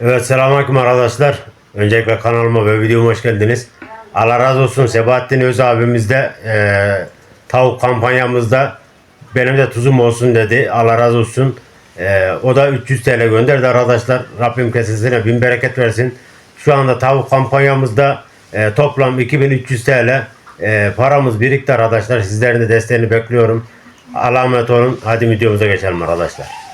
Evet selamünaleyküm arkadaşlar. Öncelikle kanalıma ve videoma hoş geldiniz. Allah razı olsun Sebahattin Öz abimiz de eee, tavuk kampanyamızda benim de tuzum olsun dedi. Allah razı olsun. Eee, o da 300 TL gönderdi arkadaşlar. Rabbim kesesine bin bereket versin. Şu anda tavuk kampanyamızda eee, toplam 2300 TL eee, paramız birikti arkadaşlar. Sizlerin de desteğini bekliyorum. Allah'a emanet olun. Hadi videomuza geçelim arkadaşlar.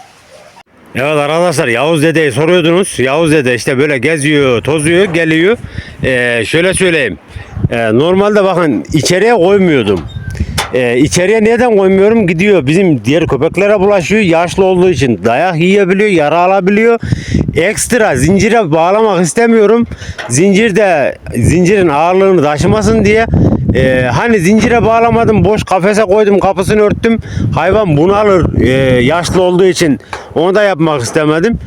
Evet arkadaşlar Yavuz Dede'yi soruyordunuz. Yavuz Dede işte böyle geziyor, tozuyor, geliyor. Ee, şöyle söyleyeyim. Ee, normalde bakın içeriye koymuyordum. Ee, içeriye neden koymuyorum? Gidiyor bizim diğer köpeklere bulaşıyor. Yaşlı olduğu için dayak yiyebiliyor, yara alabiliyor. Ekstra zincire bağlamak istemiyorum. Zincirde zincirin ağırlığını taşımasın diye ee, hani zincire bağlamadım boş kafese koydum kapısını örttüm hayvan bunalır ee, yaşlı olduğu için onu da yapmak istemedim.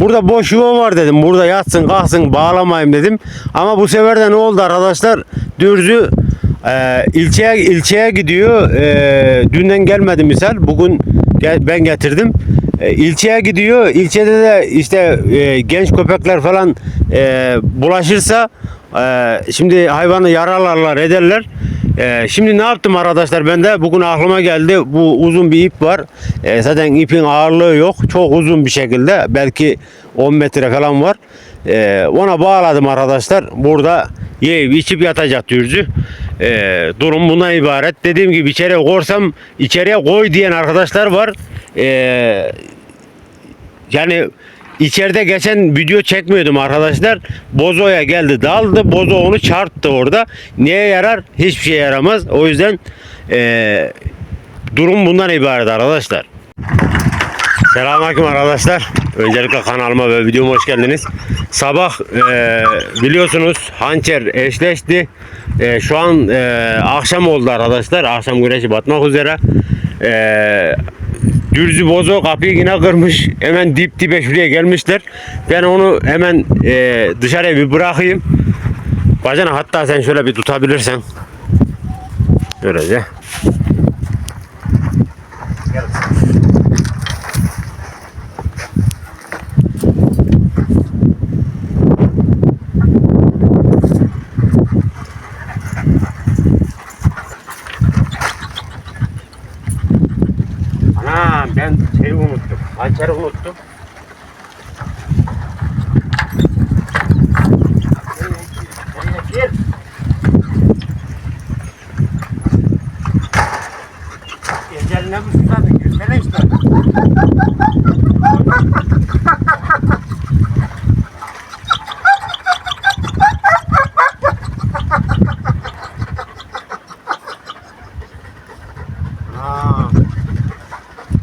Burada boş yuva var dedim. Burada yatsın kalksın bağlamayayım dedim. Ama bu sefer de ne oldu arkadaşlar? Dürzü e, ilçeye ilçeye gidiyor. E, dünden gelmedi misal. Bugün gel- ben getirdim. E, ilçeye gidiyor. İlçede de işte e, genç köpekler falan e, bulaşırsa ee, şimdi hayvanı yaralarlar ederler. Ee, şimdi ne yaptım arkadaşlar ben de bugün aklıma geldi bu uzun bir ip var. Ee, zaten ipin ağırlığı yok. Çok uzun bir şekilde belki 10 metre falan var. Ee, ona bağladım arkadaşlar. Burada yiyip içip yatacak dürzü. Ee, durum bundan ibaret. Dediğim gibi içeriye korsam içeriye koy diyen arkadaşlar var. Ee, yani içeride geçen video çekmiyordum arkadaşlar. Bozo'ya geldi daldı. Bozo onu çarptı orada. Niye yarar? Hiçbir şey yaramaz. O yüzden eee, durum bundan ibaret arkadaşlar. Selamünaleyküm arkadaşlar. Öncelikle kanalıma ve videoma hoş geldiniz. Sabah eee, biliyorsunuz hançer eşleşti. Eee, şu an eee, akşam oldu arkadaşlar. Akşam güneşi batmak üzere. Eee Dürzü bozo kapıyı yine kırmış. Hemen dip dibe şuraya gelmişler. Ben onu hemen eee, dışarıya bir bırakayım. Bacana hatta sen şöyle bir tutabilirsen. Böylece. Ana ben şeyi unuttum. Hançeri unuttum. Gir. Eceline mi susadın? Girsene işte.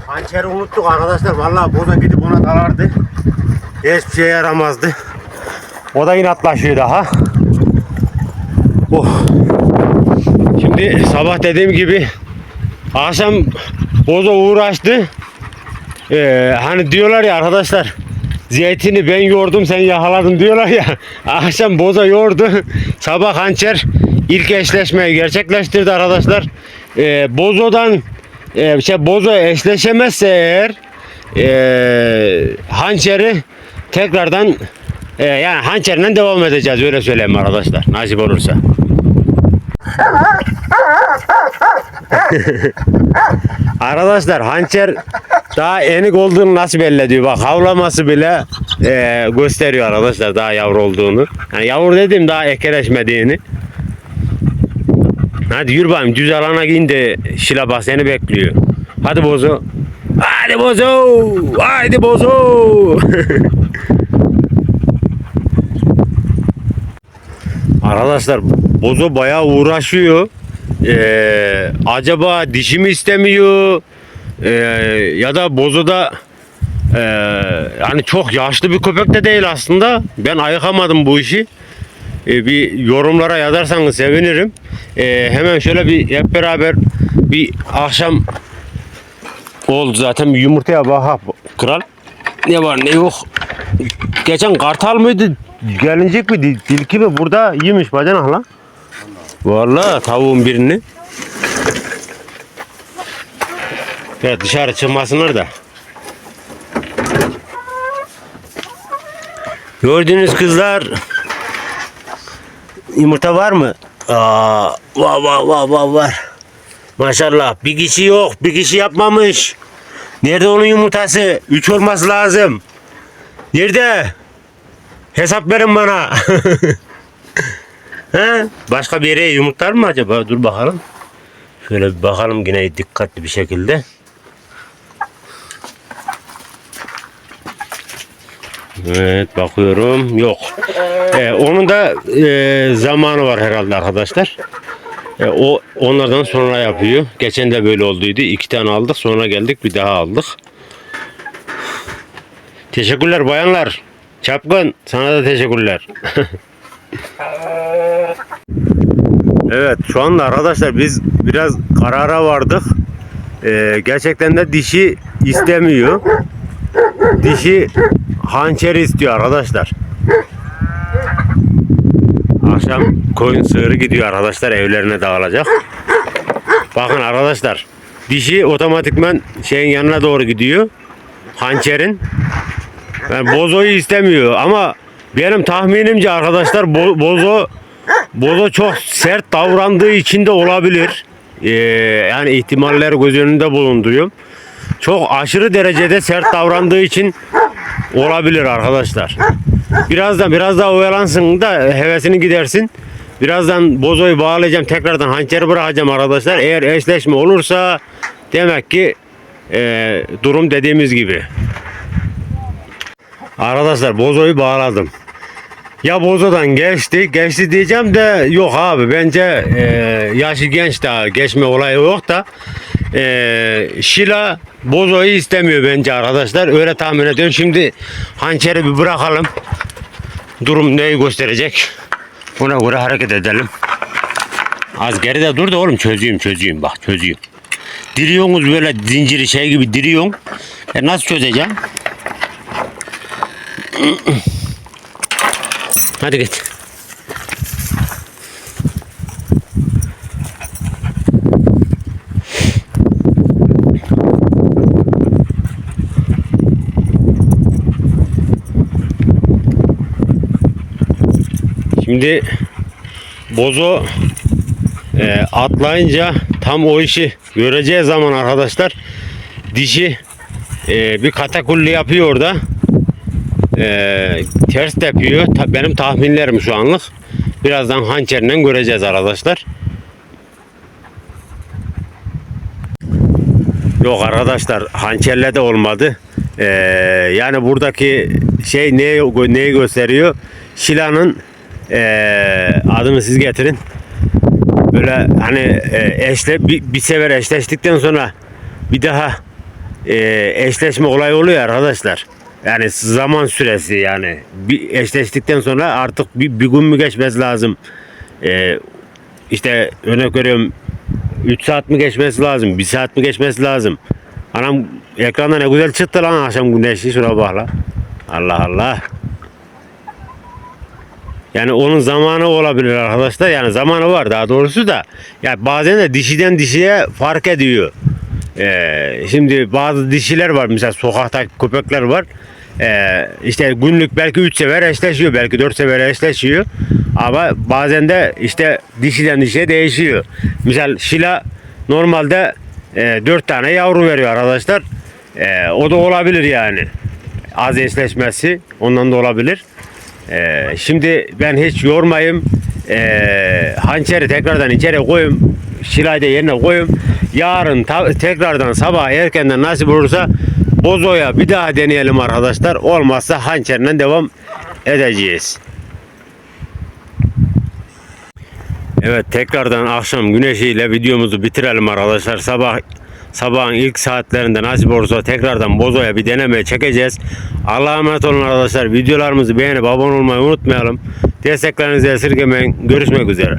Hançeri unuttuk arkadaşlar. Vallahi boza gidip ona dalardı. Hiçbir şey yaramazdı. O da inatlaşıyor daha. Oh. Şimdi sabah dediğim gibi akşam boza uğraştı. Ee, hani diyorlar ya arkadaşlar zeytini ben yoğurdum sen yakaladın diyorlar ya. Akşam boza yoğurdu. Sabah hançer ilk eşleşmeyi gerçekleştirdi arkadaşlar. Ee, bozodan e, şey bozo eşleşemezse eğer e, hançeri tekrardan e, yani hançerle devam edeceğiz öyle söyleyeyim arkadaşlar nasip olursa. Arkadaşlar hançer daha enik olduğunu nasıl belli ediyor? Bak havlaması bile e, gösteriyor arkadaşlar daha yavru olduğunu. Yani yavru dediğim daha ekeleşmediğini. Hadi yürü bakayım düz alana giyin de şilaba seni bekliyor. Hadi bozo. Hadi bozo. Hadi bozo. Arkadaşlar bozo bayağı uğraşıyor. Ee, acaba dişi mi istemiyor? Ee, ya da bozoda ee, yani çok yaşlı bir köpek de değil aslında. Ben ayıkamadım bu işi. Ee, bir yorumlara yazarsanız sevinirim. Ee, hemen şöyle bir hep beraber bir akşam oldu zaten bir yumurtaya bak kral. Ne var ne yok. Geçen kartal mıydı? Gelincik mi? Tilki mi? Burada yemiş bacanak lan. Vallahi tavuğun birini. Ya dışarı çıkmasınlar da. Gördüğünüz kızlar yumurta var mı? Aa, var var var var var. Maşallah bir kişi yok bir kişi yapmamış. Nerede onun yumurtası? Üç olması lazım. Nerede? Hesap verin bana. He? Başka bir yere yumurtlar mı acaba? Dur bakalım. Şöyle bir bakalım yine dikkatli bir şekilde. Evet bakıyorum. Yok. Ee, onun da e, zamanı var herhalde arkadaşlar. E, o onlardan sonra yapıyor. Geçen de böyle olduydu. İki tane aldık. Sonra geldik bir daha aldık. Teşekkürler bayanlar. Çapkın sana da teşekkürler. evet şu anda arkadaşlar biz biraz karara vardık. Ee, gerçekten de dişi istemiyor. Dişi hançer istiyor arkadaşlar. Akşam koyun sığırı gidiyor arkadaşlar evlerine dağılacak. Bakın arkadaşlar dişi otomatikman şeyin yanına doğru gidiyor. Hançerin. Yani bozoyu istemiyor ama benim tahminimce arkadaşlar bo- bozo bozo çok sert davrandığı için de olabilir. Ee, yani ihtimaller göz önünde bulunduruyorum. Çok aşırı derecede sert davrandığı için olabilir arkadaşlar. Birazdan biraz daha oyalansın da hevesini gidersin. Birazdan bozoyu bağlayacağım. Tekrardan hançeri bırakacağım arkadaşlar. Eğer eşleşme olursa demek ki e, durum dediğimiz gibi. Arkadaşlar bozoyu bağladım. Ya bozodan geçti. Geçti diyeceğim de yok abi. Bence e, yaşı genç daha. Geçme olayı yok da. E, Şila bozoyu istemiyor bence arkadaşlar. Öyle tahmin ediyorum. Şimdi hançeri bir bırakalım. Durum neyi gösterecek? Ona göre hareket edelim. Az geride dur da oğlum çözeyim çözeyim bak çözeyim. Diriyorsunuz böyle zinciri şey gibi diriyorsun. E nasıl çözeceğim? Hadi git. Şimdi bozo e, atlayınca tam o işi göreceği zaman arkadaşlar dişi e, bir katakulli yapıyor orada. E, ters tepiyor. Ta- benim tahminlerim şu anlık. Birazdan hançerinden göreceğiz arkadaşlar. Yok arkadaşlar hançerle de olmadı. Ee, yani buradaki şey neyi, neyi gösteriyor? Şila'nın ee, adını siz getirin. Böyle hani e, eşle bir, bir sefer eşleştikten sonra bir daha e, eşleşme olayı oluyor arkadaşlar. Yani zaman süresi yani bir eşleştikten sonra artık bir, bir gün mü geçmesi lazım. E, işte örnek veriyorum 3 saat mi geçmesi lazım? 1 saat mi geçmesi lazım? Anam ekranda ne güzel çıktı lan akşam güneşi şuna bak. Allah Allah. Yani onun zamanı olabilir arkadaşlar. Yani zamanı var daha doğrusu da. Ya bazen de dişiden dişiye fark ediyor. Ee, şimdi bazı dişiler var mesela sokaktaki köpekler var. Ee, işte günlük belki 3 sefer eşleşiyor belki 4 sefer eşleşiyor. Ama bazen de işte dişiden dişiye değişiyor. Misal Şila normalde e, 4 tane yavru veriyor arkadaşlar. E, o da olabilir yani. Az eşleşmesi ondan da olabilir. Ee, şimdi ben hiç yormayayım. Ee, hançeri tekrardan içeri koyayım. Şilayı da yerine koyayım. Yarın tekrardan sabah erkenden nasip olursa bozoya bir daha deneyelim arkadaşlar. Olmazsa hançerle devam edeceğiz. Evet tekrardan akşam güneşiyle videomuzu bitirelim arkadaşlar. Sabah sabahın ilk saatlerinde nasip olursa tekrardan bozoya bir deneme çekeceğiz. Allah'a emanet olun arkadaşlar. Videolarımızı beğenip abone olmayı unutmayalım. Desteklerinizi esirgemeyin. Görüşmek üzere.